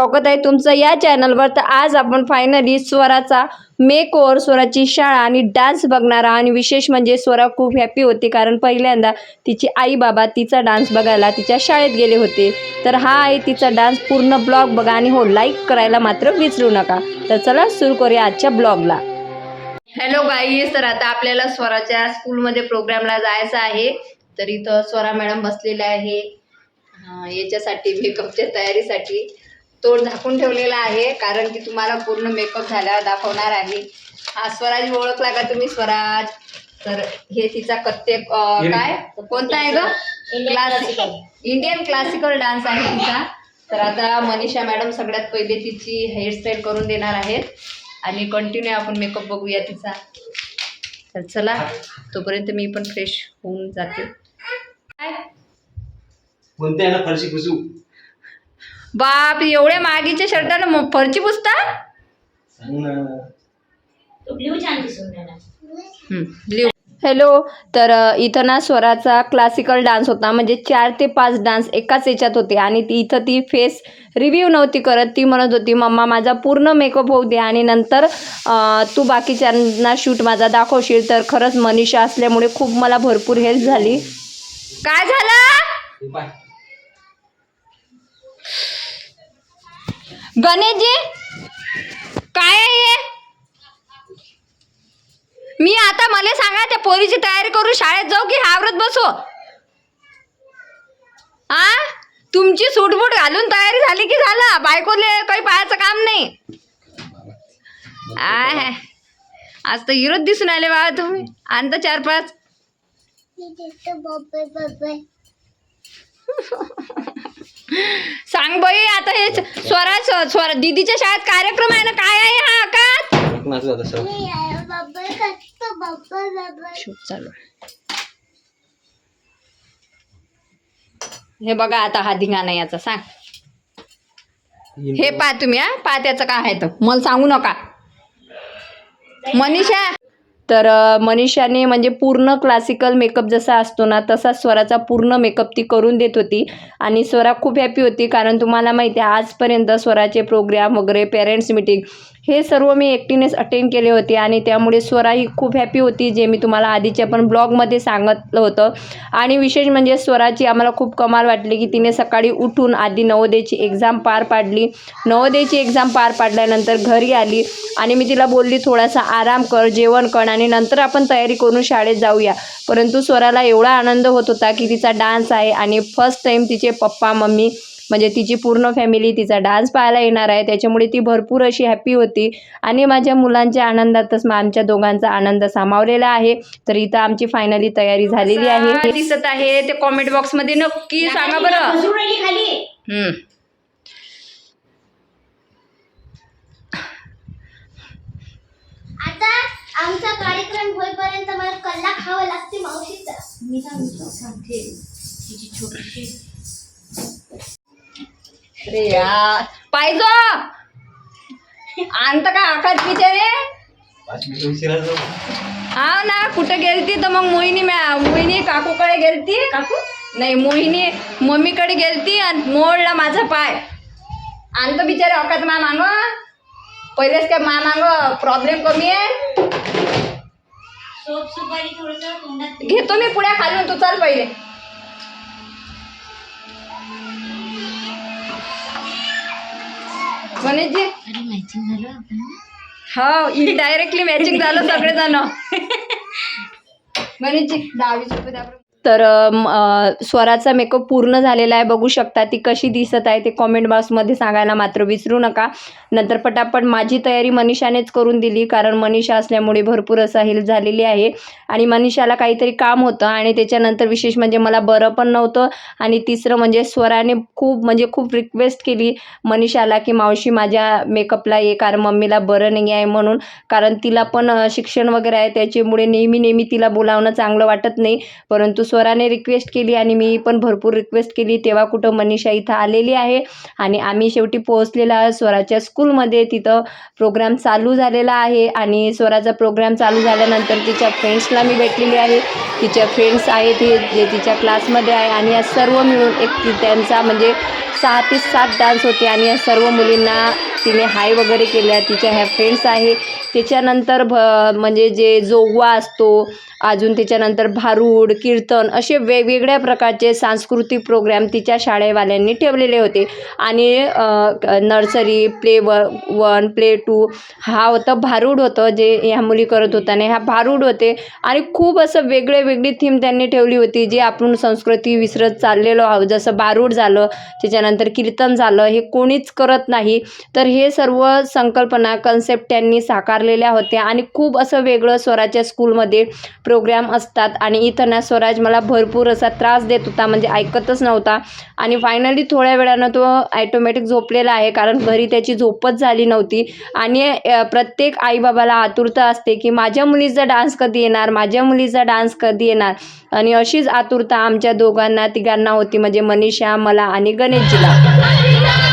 स्वागत आहे तुमचं या चॅनलवर तर आज आपण फायनली स्वराचा मेक ओव्हर स्वराची शाळा आणि डान्स बघणारा आणि विशेष म्हणजे स्वरा खूप हॅपी होती कारण पहिल्यांदा तिची आई बाबा तिचा डान्स बघायला तिच्या शाळेत गेले होते. तर हा आहे तिचा डान्स पूर्ण ब्लॉग बघा आणि हो लाईक करायला मात्र विसरू नका. तर चला सुरू करूया आजच्या ब्लॉगला हॅलो गाईज तर आता आपल्याला स्वराच्या स्कूलमध्ये प्रोग्रामला जायचं आहे. तर इथं स्वरा मॅडम बसलेल्या आहे. याच्यासाठी मेकअपच्या तयारीसाठी. तोंड झाकून ठेवलेला आहे कारण की तुम्हाला पूर्ण मेकअप झाल्यावर दाखवणार आहे. हा स्वराज ओळखला का तुम्ही स्वराज? तर हे तिचा कत्ते काय? कोणता आहे ग? क्लासिकल इंडियन क्लासिकल डान्स आहे तिचा. तर आता मनीषा मॅडम सगळ्यात पहिले तिची हेअरस्टाईल करून देणार आहेत. आणि कंटिन्यू आपण मेकअप बघूया तिचा. तर चला तोपर्यंत मी पण फ्रेश होऊन जाते. काय कोणत्या आहे ना फरशी पुसू बाप एवढ्या मागीच्या शर्टाला म- फरची पुसता सांग ना. तो ब्ल्यू हॅलो तर इथं ना स्वराचा क्लासिकल डान्स होता. म्हणजे चार ते पाच डान्स एकाच याच्यात होते. आणि ती इथं ती फेस रिव्ह्यू नव्हती करत. ती म्हणत होती मम्मा माझा पूर्ण मेकअप होऊ दे. आणि नंतर तू बाकीच्यांना शूट माझा दाखवशील. तर खरंच मनीषा असल्यामुळे खूप मला भरपूर हेल्प झाली. काय झालं हे पाय गणेशजी काय आहे मी आता मला सांगा त्या पोरीची तयारी करून शाळेत जाऊ की हावरत बसू? आ? तुमची सूटबूट घालून तयारी झाली की झालं? बायकोले काही पाहायचं काम नाही. आय आज तर हिरोच दिसून आले बाबा तुम्ही. आणता चार पाच. सांग बाई आता हे स्वरा स्वरा दीदीच्या शाळेत कार्यक्रम आहे ना काय आहे हा सर. शूट चालू आहे. हे बघा आता हा धिंगाणा याचा सांग. हे पा तुम्ही हा पा त्याचं काय आहे तर. मला सांगू नका. मनीषा तर मनीषाने म्हणजे पूर्ण क्लासिकल मेकअप जसा असतो ना तसा स्वराचा पूर्ण मेकअप ती करून देत होती. आणि स्वरा खूप हॅपी होती कारण तुम्हाला माहिती आहे आजपर्यंत स्वराचे प्रोग्राम वगैरे पेरेंट्स मिटिंग हे सर्व मी एकटीनेच अटेंड केले होते आणि त्यामुळे स्वरा ही खूप हॅपी होती जे मी तुम्हाला आधीच्या पण ब्लॉगमध्ये सांगितलं होतं. आणि विशेष म्हणजे स्वराची आम्हाला खूप कमाल वाटली की तिने सकाळी उठून आधी नवोदयची एक्झाम पार पाडली. नवोदयची एक्झाम पार पाडल्यानंतर घरी आली आणि मी तिला बोलली थोडासा आराम कर जेवण कर आणि नंतर आपण तयारी करून शाळेत जाऊया. परंतु स्वराला एवढा आनंद होत होता की तिचा डान्स आहे आणि फर्स्ट टाईम तिचे पप्पा मम्मी म्हणजे तिची पूर्ण फॅमिली तिचा डान्स पाहायला येणार आहे. त्याच्यामुळे ती भरपूर अशी हॅपी होती. आणि माझ्या मुलांच्या आनंदातच मग आमच्या दोघांचा आनंद सामावलेला आहे. तर इथं आमची फायनली तयारी झालेली आहे. दिसत आहे. ते कॉमेंट बॉक्समध्ये नक्की सांगा बरं बसून राहिली खाली हम्म. आता आमचा कार्यक्रम होईपर्यंत मला खावा लागते मावशीचा मी सांगतो सांगते तिची छोटीशी अरे यार पाहिजो आणत का आकाश बिचारे हा ना कुठं गेलती तर मग मोहिनी मॅ मोहिनी काकूकडे गेलती काकू नाही मोहिनी मम्मीकडे गेलती आणि मोडला माझा पाय आणतो बिचारे अकात मा मांग पहिलेच काय मा मांग प्रॉब्लेम कमी आहे सोप सुपारी थोडस तोंडात घेतो मी पुढ्या खालून तू चाल पहिले. गणेशजी अरे मॅचिंग झालं आपण हो इनडायरेक्टली मॅचिंग झालं सगळेजण. गणेशजी दहावीस रुपये द्या. तर स्वराचा मेकअप पूर्ण झालेला आहे बघू शकता. ती कशी दिसत आहे ते कॉमेंट बॉक्समध्ये सांगायला मात्र विसरू नका. नंतर पटापट माझी तयारी मनीषानेच करून दिली कारण मनीषा असल्यामुळे भरपूर असा हेल्प झालेली आहे. आणि मनीषाला काहीतरी काम होतं आणि त्याच्यानंतर विशेष म्हणजे मला बरं पण नव्हतं. आणि तिसरं म्हणजे स्वराने खूप म्हणजे खूप रिक्वेस्ट केली मनीषाला की मावशी माझ्या मेकअपला ये कारण मम्मीला बरं नाही आहे म्हणून. कारण तिला पण शिक्षण वगैरे आहे त्याच्यामुळे नेहमी नेहमी तिला बोलावणं चांगलं वाटत नाही. परंतु स्वराने रिक्वेस्ट केली आणि मी पण भरपूर रिक्वेस्ट केली. तेव्हा कुठं मनीषा इथं आलेली आहे आणि आम्ही शेवटी पोहोचलेला आहे स्वराच्या स्कूलमध्ये तिथं प्रोग्राम चालू झालेला आहे आणि स्वराचा प्रोग्राम चालू झाल्यानंतर तिच्या फ्रेंड्सला मी भेटलेली आहे. तिच्या फ्रेंड्स आहेत हे जे तिच्या क्लासमध्ये आहे आणि या सर्व मिळून एक त्यांचा म्हणजे सहा ते सात डान्स होते आणि या सर्व मुलींना तिने हाय वगैरे केल्या. तिच्या ह्या फ्रेंड्स आहे त्याच्यानंतर भ म्हणजे जे जोगवा असतो अजून त्याच्यानंतर भारूड कीर्तन असे वेगवेगळ्या प्रकारचे सांस्कृतिक प्रोग्राम तिच्या शाळेवाल्यांनी ठेवलेले होते. आणि नर्सरी प्ले व वन प्ले टू हा होतं भारूड होतं जे ह्या मुली करत होत्या. ह्या भारूड होते आणि खूप असं वेगळे वेगळी थीम त्यांनी ठेवली होती जे आपण संस्कृती विसरत चाललेलो आहोत. जसं भारूड झालं त्याच्यानंतर कीर्तन झालं हे कोणीच करत नाही. तर हे सर्व संकल्पना कन्सेप्ट त्यांनी साकारलेल्या होत्या आणि खूप असं वेगळं स्वराच्या स्कूलमध्ये प्रोग्राम असतात आणि इथं ना स्वराज मला भरपूर असा त्रास देत होता म्हणजे ऐकतच नव्हता. आणि फायनली थोड्या वेळानं तो ॲटोमॅटिक झोपलेला आहे कारण घरी त्याची झोपच झाली नव्हती. आणि प्रत्येक आईबाबाला आतुरता असते की माझ्या मुलीचा डान्स कधी येणार माझ्या मुलीचा डान्स कधी येणार? आणि अशीच आतुरता आमच्या दोघांना तिघांना होती म्हणजे मनीषा मला आणि 我们的精彩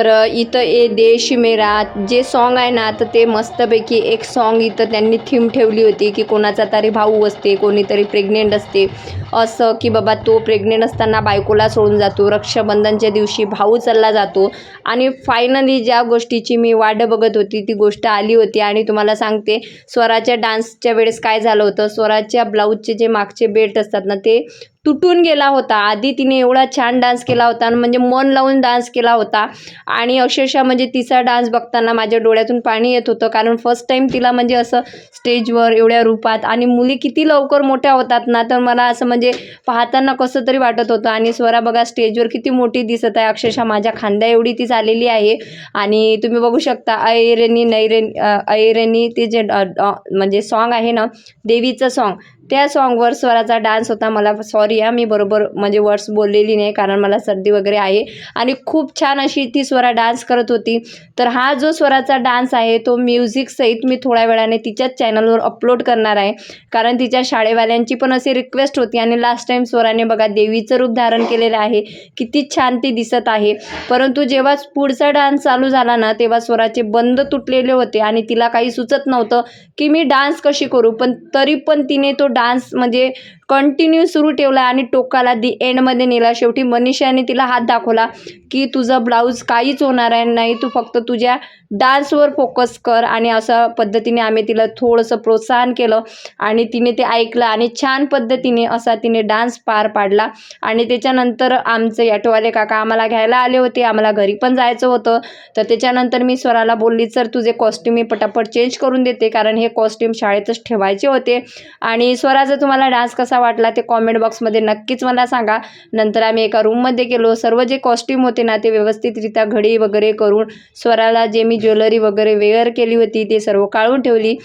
तर इथं ए देश मेरा जे सॉन्ग आहे ना तर ते मस्तपैकी एक सॉन्ग इथं त्यांनी थीम ठेवली होती की कोणाचा तरी भाऊ असते कोणीतरी प्रेग्नेंट असते. असं की बाबा तो प्रेग्नेंट असताना बायकोला सोडून जातो रक्षाबंधनच्या दिवशी भाऊ चालला जातो. आणि फायनली ज्या गोष्टीची मी वाट बघत होती ती गोष्ट आली होती आणि तुम्हाला सांगते स्वराच्या डान्सच्या वेळेस काय झालं होतं? स्वराच्या ब्लाऊजचे जे मागचे बेल्ट असतात ना ते तुटून गेला होता. आधी तिने एवढा छान डान्स केला होता आणि म्हणजे मन लावून डान्स केला होता. आणि अक्षरशः म्हणजे तिचा डान्स बघताना माझ्या डोळ्यातून पाणी येत होतं. कारण फर्स्ट टाईम तिला म्हणजे असं स्टेजवर एवढ्या रूपात आणि मुली किती लवकर मोठ्या होतात ना तर मला असं म्हणजे पाहताना कसं तरी वाटत होतं. आणि स्वरा बघा स्टेजवर किती मोठी दिसत आहे. अक्षरशः माझ्या खांद्या एवढी ती झालेली आहे. आणि तुम्ही बघू शकता ऐरेनी नैरेनी ऐरेनी ते जे म्हणजे सॉन्ग आहे ना देवीचं सॉन्ग त्या सॉन्गवर स्वराचा डान्स होता. मला सॉरी हा मी बरोबर म्हणजे वर्ड्स बोललेली नाही कारण मला सर्दी वगैरे आहे. आणि खूप छान अशी ती स्वरा डान्स करत होती. तर हा जो स्वराचा डान्स आहे तो म्युझिकसहित मी थोड्या वेळाने तिच्याच चॅनलवर अपलोड करणार आहे. कारण तिच्या शाळेवाल्यांची पण अशी रिक्वेस्ट होती आणि लास्ट टाईम स्वराने बघा देवीचं रूप धारण केलेलं आहे. किती छान ती दिसत आहे. परंतु जेव्हा पुढचा डान्स चालू झाला ना तेव्हा स्वराचे बंद तुटलेले होते आणि तिला काही सुचत नव्हतं की मी डान्स कशी करू. पण तरी पण तिने तो डान्स म्हणजे कंटिन्यू सुरू ठेवला आणि टोकाला दी एंडमध्ये नेला. शेवटी मनीषाने तिला हात दाखवला की तुझं ब्लाऊज काहीच होणार आहे नाही. तू फक्त तुझ्या डान्सवर फोकस कर. आणि अशा पद्धतीने आम्ही तिला थोडंसं प्रोत्साहन केलं आणि तिने ते ऐकलं आणि छान पद्धतीने असा तिने डान्स पार पाडला. आणि त्याच्यानंतर आमचे ॲटोवाले काका आम्हाला घ्यायला आले होते. आम्हाला घरी पण जायचं होतं. तर त्याच्यानंतर मी स्वराला बोलली सर तुझे कॉस्ट्यूम मी पटापट चेंज करून देते. कारण हे कॉस्ट्यूम शाळेतच ठेवायचे होते. आणि स्वराचा तुम्हाला डान्स कसा वाटला ते कॉमेंट बॉक्समध्ये नक्कीच मला सांगा. नंतर आम्ही एका रूममध्ये गेलो. सर्व जे कॉस्ट्यूम होते ना ते व्यवस्थितरित्या घडी वगैरे करून स्वराला जे मी ज्वेलरी वगैरे वेअर केली होती ते सर्व काढून ठेवली.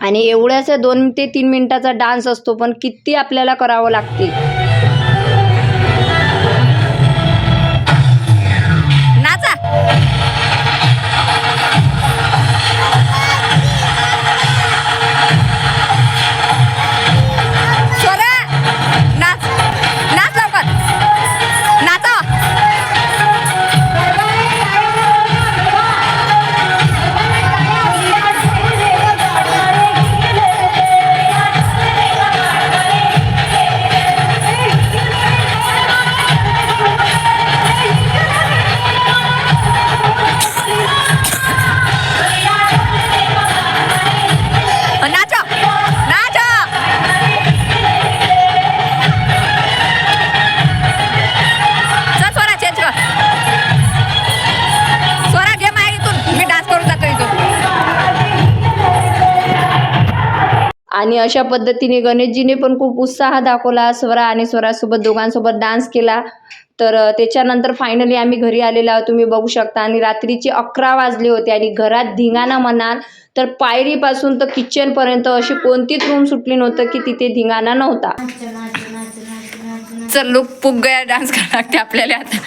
आणि एवढ्याचा दोन ते तीन मिनटाचा डान्स असतो पण किती आपल्याला करावं लागते. आणि अशा पद्धतीने गणेशजीने पण खूप उत्साह दाखवला स्वरा आणि स्वरासोबत दोघांसोबत डान्स केला. तर त्याच्यानंतर फायनली आम्ही घरी आलेलो आहोत. तुम्ही बघू शकता. आणि रात्रीचे अकरा वाजले होते आणि घरात धिंगाणा म्हणाल तर पायरीपासून तर किचनपर्यंत अशी कोणतीच रूम सुटली नव्हतं की तिथे धिंगाणा नव्हता. चल लोक पुग गया डान्स करावं लागते आपल्याला आता.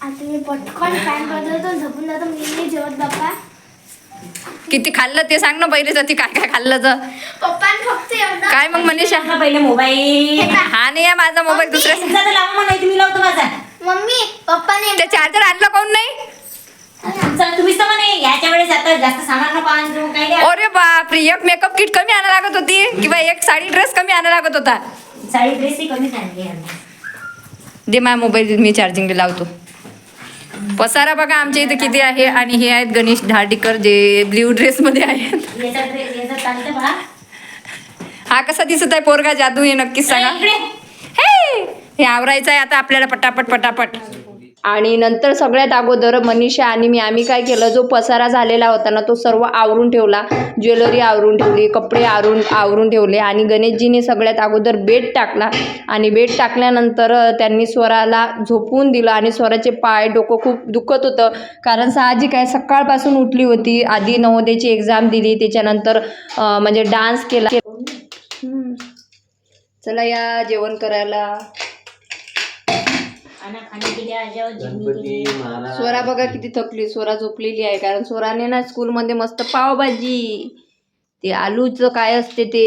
आता मी पटकन फॅन बदलतो झोपून जातो. मी जेवत बाप्पा. किती खाल्लं ते सांग ना पहिले ती काय काय खाल्लं तर. काय मग मनीषा? ना पहिले मोबाईल. हा नाही आहे माझा मोबाईल दुसऱ्या तुम्ही लावतो माझा. मम्मी पप्पाने ते चार्जर आणलं काऊन नाही? तुमचा तुम्हीच तर म्हणे याच्या वेळेस आता जास्त सामान नको आणतो काही नाही. अरे बापरे एक मेकअप किट कमी आणा लागत होती किंवा एक साडी ड्रेस कमी आणा लागत होता. साडी ड्रेसही आणली यांनी. दे माझा मोबाईल मी चार्जिंगला लावतो. पसारा बघा आमच्या इथे किती आहे आणि हे आहेत गणेश धार्डीकर जे ब्ल्यू ड्रेसमध्ये आहेत. हा कसा दिसत आहे पोरगा जादू हे नक्कीच सांगा. हे! हे आवरायचं आहे आता आपल्याला पटापट पटापट. आणि नंतर सगळ्यात अगोदर मनीषा आणि मी आम्ही काय केलं जो पसारा झालेला होता ना तो सर्व आवरून ठेवला. ज्वेलरी आवरून ठेवली कपडे आवरून आवरून ठेवले आणि गणेशजीने सगळ्यात अगोदर बेड टाकला. आणि बेड टाकल्यानंतर त्यांनी स्वराला झोपवून दिलं आणि स्वराचे पाय डोकं खूप दुखत होतं. कारण साहजिक आहे सकाळपासून उठली होती. आधी नवोदयची एक्झाम दिली त्याच्यानंतर म्हणजे डान्स केला. चला या जेवण करायला. खाना खाने के लिए आ जाओ जिम्मी के गणपती लिए महाराज स्वरा बघा किती थकली स्वरा झोपलेली आहे कारण स्वराने ना स्कूलमध्ये मस्त पावभाजी ते आलूचं काय असते ते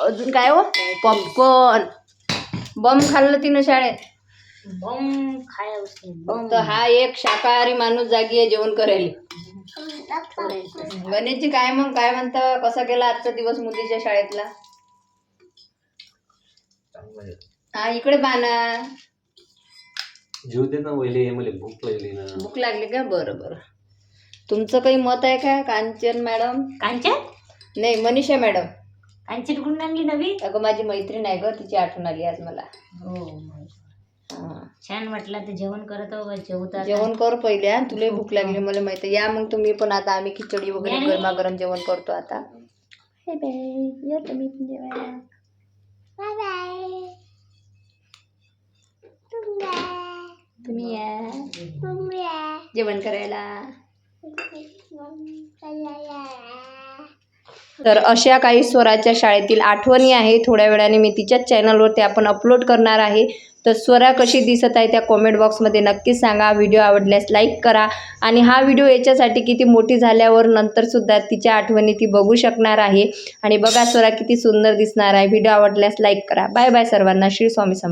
अजून काय हो? पॉपकॉर्न. बम खाल्लं तिनं शाळेत. बम खाया उसने. बम तर हा एक शाकाहारी माणूस जागी आहे जेवण करायला गणेशजी काय मग काय म्हणतं? कसा गेला आजचा दिवस मुलीच्या शाळेतला? चांगलं आहे. हा इकडे पाना जेव दे ना वहिले मला भूक लागली ना. भूक लागली का? बरं बरं. तुमचं काही मत आहे का कांचन मॅडम? कांचन? नाही मनीषा मॅडम. कांचन कुठून आणली नवी? अगं माझी मैत्रीण आहे ग तिची आठवण आली आज मला. हो हा. छान वाटलं तर जेवण करत हो जेवता जेवण कर पहिले हा. तुला भूक लागली मला माहिती आहे. या मग तुम्ही पण आता आम्ही खिचडी वगैरे नाही. गरमागरम जेवण करतो आता. हे बाई या तुम्ही पण जेवायला. Bye bye. तुम्ही या. जेवण करायला. तर अशा काही स्वराच्या शाळेतील आठवणी आहे थोड्या वेळाने मी तिच्याच चॅनलवरती आपण अपलोड करणार आहे. तर स्वरा कशी दिसत आहे त्या कॉमेंट बॉक्समध्ये नक्कीच सांगा. व्हिडिओ आवडल्यास लाईक करा. आणि हा व्हिडिओ याच्यासाठी किती मोठी झाल्यावर नंतरसुद्धा तिच्या आठवणी ती बघू शकणार आहे. आणि बघा स्वरा किती सुंदर दिसणार आहे. व्हिडिओ आवडल्यास लाईक करा. बाय बाय सर्वांना. श्री स्वामी समर्थ